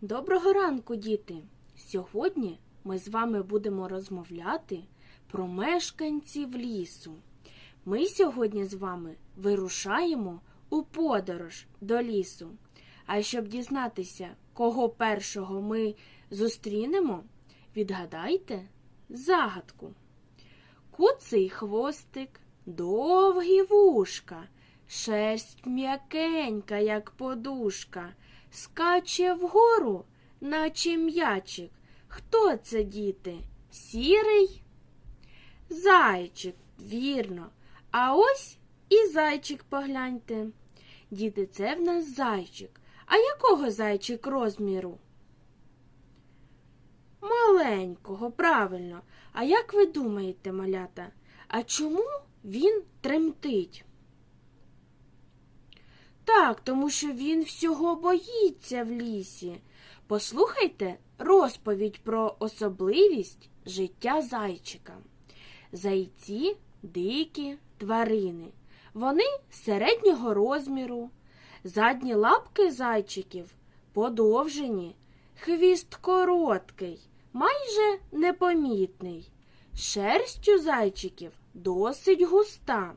Доброго ранку, діти! Сьогодні ми з вами будемо розмовляти про мешканців лісу. Ми сьогодні з вами вирушаємо у подорож до лісу. А щоб дізнатися, кого першого ми зустрінемо, відгадайте загадку. Куций хвостик, довгі вушка, шерсть м'якенька, як подушка, скаче вгору, наче м'ячик. Хто це, діти? Сірий? Зайчик, вірно. А ось і зайчик погляньте. Діти, це в нас зайчик. А якого зайчик розміру? Маленького, правильно. А як ви думаєте, малята, а чому він тремтить? Так, тому що він всього боїться в лісі. Послухайте розповідь про особливість життя зайчика. Зайці дикі тварини. Вони середнього розміру, задні лапки зайчиків подовжені, хвіст короткий, майже непомітний. Шерсть у зайчиків досить густа,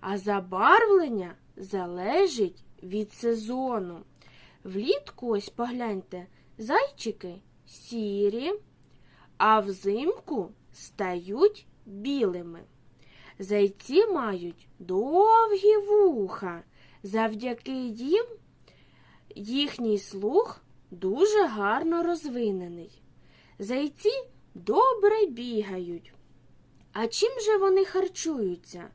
а забарвлення залежить від сезону. Влітку, ось погляньте, зайчики сірі, а взимку стають білими. Зайці мають довгі вуха. Завдяки їм їхній слух дуже гарно розвинений. Зайці добре бігають. А чим же вони харчуються?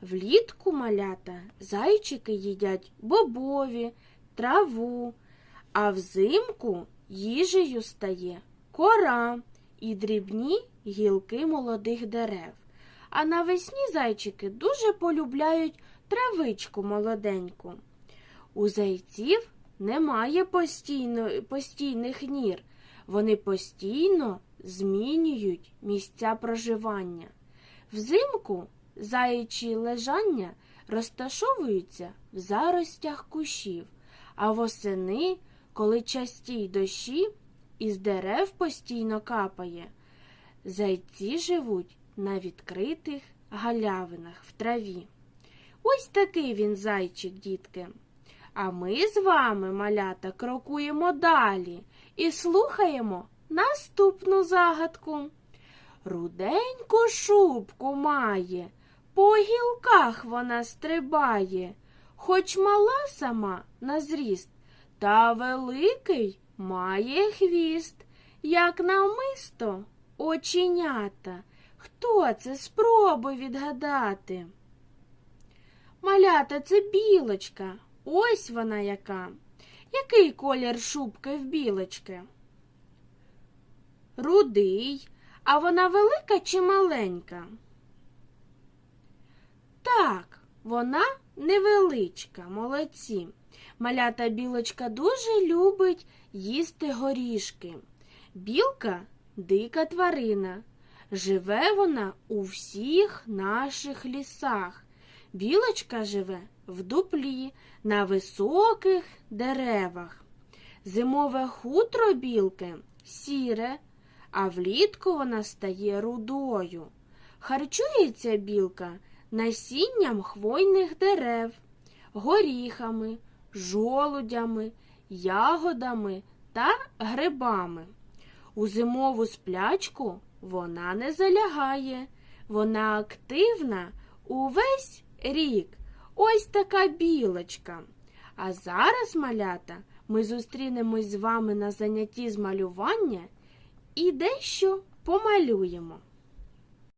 Влітку малята зайчики їдять бобові, траву, а взимку їжею стає кора і дрібні гілки молодих дерев. А навесні зайчики дуже полюбляють травичку молоденьку. У зайців немає постійно, постійних нір. Вони постійно змінюють місця проживання. Взимку заячі лежання розташовуються в заростях кущів, а восени, коли частій дощі, із дерев постійно капає. Зайці живуть на відкритих галявинах в траві. Ось такий він зайчик, дітки. А ми з вами, малята, крокуємо далі і слухаємо наступну загадку. Руденьку шубку має, по гілках вона стрибає, хоч мала сама на зріст, та великий має хвіст, як намисто оченята. Хто це спробуй відгадати? Малята, це білочка. Ось вона яка. Який колір шубки в білочки? Рудий. А вона велика чи маленька? Так, вона невеличка, молодці. Малята білочка дуже любить їсти горішки. Білка дика тварина. Живе вона у всіх наших лісах. Білочка живе в дуплі, на високих деревах. Зимове хутро білки сіре, а влітку вона стає рудою. Харчується білка насінням хвойних дерев, горіхами, жолудями, ягодами та грибами. У зимову сплячку вона не залягає, вона активна увесь рік. Ось така білочка. А зараз, малята, ми зустрінемось з вами на занятті з малювання і дещо помалюємо.